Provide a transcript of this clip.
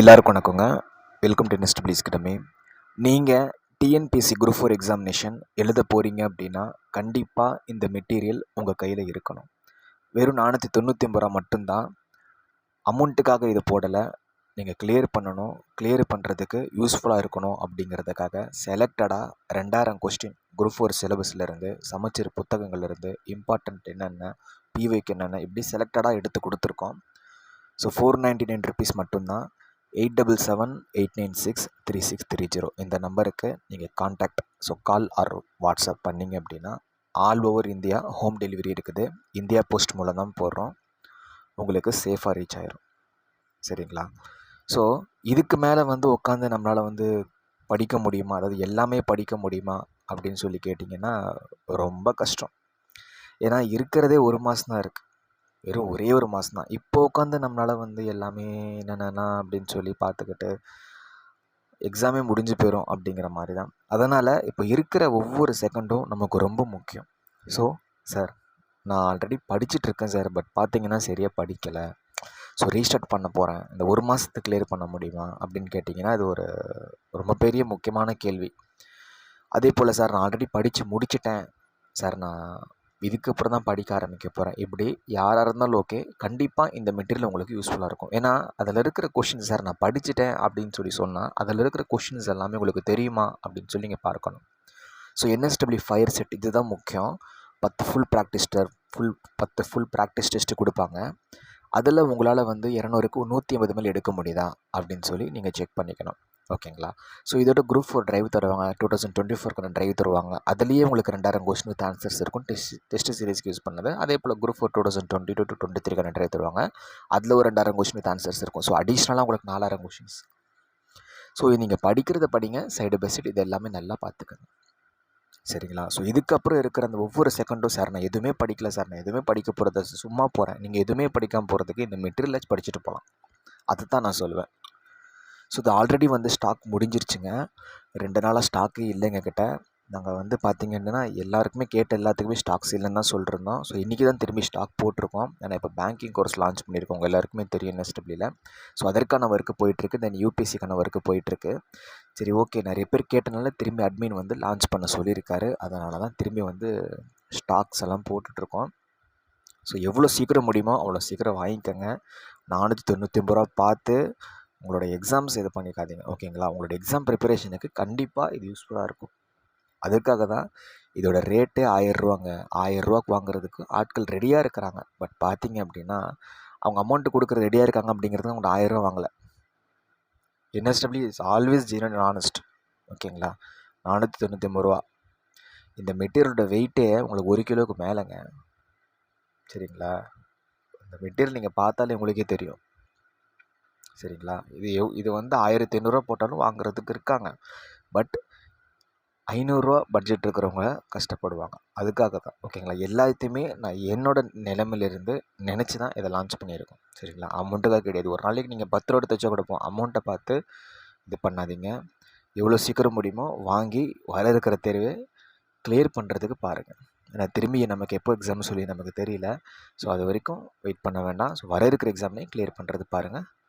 எல்லாருக்கும் வணக்கங்க. Welcome to next பிளீஸ் கிட்டமே. நீங்கள் டிஎன்பிசி குரூப் ஃபோர் எக்ஸாமினேஷன் எழுத போகிறீங்க அப்படின்னா கண்டிப்பாக இந்த மெட்டீரியல் உங்கள் கையில் இருக்கணும். வெறும் நானூற்றி தொண்ணூற்றி ஒம்பது ரூபா மட்டும்தான். அமௌண்ட்டுக்காக இது போடலை. நீங்கள் கிளியர் பண்ணணும். கிளியர் பண்ணுறதுக்கு யூஸ்ஃபுல்லாக இருக்கணும் அப்படிங்கிறதுக்காக செலக்டடாக ரெண்டாயிரம் கொஸ்டின் குரூப் ஃபோர் சிலபஸ்லேருந்து சமைச்சர் புத்தகங்கள்லேருந்து இம்பார்ட்டண்ட் என்னென்ன பிவைக்கு என்னென்ன இப்படி செலக்டடாக எடுத்து கொடுத்துருக்கோம். So four ninety nine rupees மட்டும்தான். Eight double seven eight nine six three six three zero. இந்த நம்பருக்கு நீங்கள் contact so call or WhatsApp பண்ணிங்க அப்படின்னா all over India home delivery இருக்குது. இந்தியா போஸ்ட் மூலம் தான் போடுறோம். உங்களுக்கு சேஃபாக ரீச் ஆயிரும். சரிங்களா? ஸோ இதுக்கு மேலே வந்து உட்காந்து நம்மளால் வந்து படிக்க முடியுமா? அதாவது எல்லாமே படிக்க முடியுமா? அப்படின்னு சொல்லி கேட்டிங்கன்னா ரொம்ப கஷ்டம். ஏன்னா இருக்கிறதே ஒரு மாதம் தான் இருக்குது வெறும் ஒரே ஒரு மாதம் தான். இப்போ உட்காந்து நம்மளால் வந்து எல்லாமே என்னென்னா அப்படின்னு சொல்லி பார்த்துக்கிட்டு எக்ஸாமே முடிஞ்சு போயிடும் அப்படிங்கிற மாதிரி தான். அதனால் இப்போ இருக்கிற ஒவ்வொரு செகண்டும் நமக்கு ரொம்ப முக்கியம். ஸோ சார் நான் ஆல்ரெடி படிச்சுட்ருக்கேன் சார் பட் பார்த்தீங்கன்னா சரியாக படிக்கலை. ஸோ ரீஸ்டார்ட் பண்ண போகிறேன் இந்த ஒரு மாதத்துக்கு கிளியர் பண்ண முடியுமா அப்படின்னு கேட்டிங்கன்னா அது ஒரு ரொம்ப பெரிய முக்கியமான கேள்வி. அதே போல் சார் நான் ஆல்ரெடி படித்து முடிச்சிட்டேன். சார் நான் இதுக்கப்புறம் தான் படிக்க ஆரம்பிக்க போகிறேன் இப்படி யாராக இருந்தாலும் ஓகே கண்டிப்பாக இந்த மெட்டீரியல் உங்களுக்கு யூஸ்ஃபுல்லாக இருக்கும். ஏன்னா அதில் இருக்கிற கொஷின்ஸ் சார் நான் படிச்சுட்டேன் அப்படின்னு சொல்லி சொன்னால் அதில் இருக்கிற கொஷின்ஸ் எல்லாமே உங்களுக்கு தெரியுமா அப்படின்னு சொல்லி நீங்கள் பார்க்கணும். ஸோ என்எஸ்டபிள்யூ ஃபயர் செட் இதுதான் முக்கியம். பத்து ஃபுல் ப்ராக்டிஸ் ஃபுல் பத்து ஃபுல் ப்ராக்டிஸ் டெஸ்ட்டு கொடுப்பாங்க. அதில் உங்களால் வந்து இரநூறுக்கு நூற்றி ஐம்பது மேல் எடுக்க முடியுதா அப்படின்னு சொல்லி நீங்கள் செக் பண்ணிக்கணும். ஓகேங்களா? ஸோ இதோட குரூப் ஃபோர் ட்ரைவ் தருவாங்க. டூ தௌசண்ட் டுவெண்ட்டி ஃபோர்க்கான ட்ரைவ் தருவாங்க. அதுலேயே உங்களுக்கு ரெண்டாயிரம் கொஸ்டின் வித் ஆன்சர்ஸ் இருக்கும். டெஸ்ட் டெஸ்ட் சீரிஸ்க்கு யூஸ் பண்ணது. அதே போல் group four two thousand twenty two to twenty த்ரீக்கான drive தருவாங்க. அதில் ஒரு ரெண்டாயிரம் கொஸ்டின் வித் ஆன்சர்ஸ் இருக்கும். ஸோ அடிஷ்னலாக உங்களுக்கு நாலாயிரம் கொஷின்ஸ் ஸோ இது நீங்கள் படிக்கிறத படிங்க. சைடு பை சைடு இது எல்லாமே நல்லா பார்த்துக்கங்க சரிங்களா? ஸோ இதுக்கப்புறம் இருக்கிற அந்த ஒவ்வொரு செகண்டும் சார் நான் எதுவுமே படிக்கல சார் நான் எதுவுமே படிக்க போகிறத சும்மா போகிறேன் நீங்கள் எதுவுமே படிக்காமல் போகிறதுக்கு இந்த மெட்டீரியல்ஸ் படிச்சுட்டு போகலாம் அதை தான் நான் சொல்லுவேன் ஸோ இது ஆல்ரெடி வந்து ஸ்டாக் முடிஞ்சிருச்சுங்க. ரெண்டு நாளாக ஸ்டாக்கு இல்லைங்க கிட்ட நாங்கள் வந்து பார்த்திங்கன்னா எல்லாருக்குமே கேட்ட எல்லாத்துக்குமே ஸ்டாக்ஸ் இல்லைன்னு தான் சொல்லிருந்தோம். ஸோ இன்றைக்கி தான் திரும்பி ஸ்டாக் போட்டிருக்கோம். ஏன்னா இப்போ பேங்கிங் கோர்ஸ் லான்ச் பண்ணியிருக்கோம். உங்கள் எல்லாருக்குமே தெரியும் என்எஸ்டபிளியில் ஸோ அதற்கான ஒர்க்கு போயிட்டுருக்கு. தென் யூபிஎஸ்சிக்கான ஒர்க்கு போயிட்டுருக்கு. சரி ஓகே நிறைய பேர் கேட்டனால திரும்பி அட்மின் வந்து லான்ச் பண்ண சொல்லியிருக்காரு. அதனால தான் திரும்பி வந்து ஸ்டாக்ஸ் எல்லாம் போட்டுட்ருக்கோம் ஸோ எவ்வளோ சீக்கிரம் முடியுமோ அவ்வளோ சீக்கிரம் வாங்கிக்கோங்க. நானூற்றி தொண்ணூற்றி ஒம்பது ரூபா பார்த்து உங்களோட எக்ஸாம்ஸ் இது பண்ணிக்காதீங்க. ஓகேங்களா உங்களோட எக்ஸாம் ப்ரிப்பரேஷனுக்கு கண்டிப்பாக இது யூஸ்ஃபுல்லாக இருக்கும். அதுக்காக தான் இதோட ரேட்டே ஆயிரரூவாங்க ஆயிரரூவாக்கு வாங்குறதுக்கு ஆட்கள் ரெடியாக இருக்கிறாங்க. பட் பார்த்தீங்க அப்படின்னா அவங்க அமௌண்ட்டு கொடுக்குற ரெடியாக இருக்காங்க அப்படிங்கிறது அவங்க ஆயிரரூவா வாங்கலை. என்எஸ்டபிள்யூ இஸ் ஆல்வேஸ் ஜீரன் ஆனஸ்ட் ஓகேங்களா நானூற்றி தொண்ணூற்றி ஒம்பது ரூபா. இந்த மெட்டீரியலோட வெயிட்டே உங்களுக்கு ஒரு கிலோவுக்கு மேலேங்க. சரிங்களா? இந்த மெட்டீரியல் நீங்கள் பார்த்தாலே உங்களுக்கே தெரியும். சரிங்களா? இது எவ் இது வந்து ஆயிரத்தி ஐநூறுரூவா போட்டாலும் வாங்குறதுக்கு இருக்காங்க. பட் ஐநூறுரூவா பட்ஜெட் இருக்கிறவங்க கஷ்டப்படுவாங்க. அதுக்காக தான். ஓகேங்களா? எல்லாத்தையுமே நான் என்னோடய நிலமையிலேருந்து நினச்சி தான் இதை லான்ச் பண்ணியிருக்கோம். சரிங்களா? அமௌண்ட்டுக்காக கிடையாது. ஒரு நாளைக்கு நீங்கள் பத்து ரூபா தைச்சா கொடுப்போம் அமௌண்ட்டை பார்த்து இது பண்ணாதீங்க. எவ்வளோ சீக்கிரம் முடியுமோ வாங்கி வர இருக்கிற தேர்வை கிளியர் பண்ணுறதுக்கு பாருங்கள் ஏன்னா திரும்பி நமக்கு எப்போ எக்ஸாம் சொல்லி நமக்கு தெரியல. ஸோ அது வரைக்கும் வெயிட் பண்ண வேண்டாம். ஸோ வர இருக்கிற எக்ஸாம்லேயும் கிளியர் பண்ணுறது பாருங்கள்